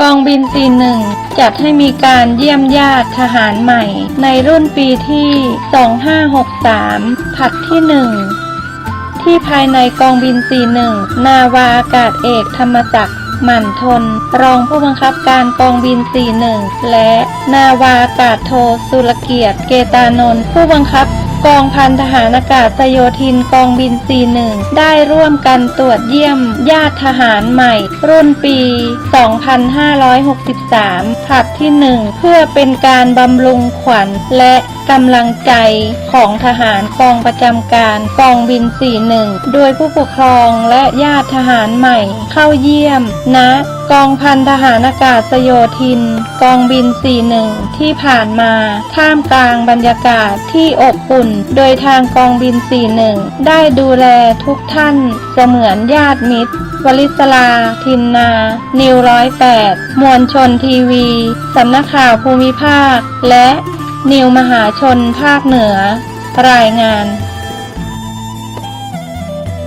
กองบิน41จัดให้มีการเยี่ยมญาติทหารใหม่ ในรุ่นปีที่ 2563 ผัดที่1ที่ภายในกองบิน41นาวาอากาศเอกธรรมจักรหมั่นทน รองผู้บังคับการกองบิน 41 และนาวาอากาศโทสุรเกียรติ เกตานนท์ผู้บังคับ กองพันทหารอากาศโยธินกองบิน 41 ได้ร่วมกันตรวจเยี่ยม ญาติทหารใหม่ รุ่นปี 2563 ผัดที่ 1 เพื่อเป็นการบำรุงขวัญและกำลังใจของทหารกองประจำการกองบิน 41 โดยผู้ปกครองและญาติทหารใหม่เข้าเยี่ยมณ กองพันทหารอากาศโยธิน กองบิน 41 ที่ผ่านมาท่ามกลางบรรยากาศที่อบอุ่น โดยทางกองบิน 41 ได้ดูแลทุกท่านเสมือนญาติมิตร วลิศลา ทินนา นิวร้อยแปดมวลชนทีวี สำนักข่าวภูมิภาค และนิวมหาชนภาคเหนือ รายงาน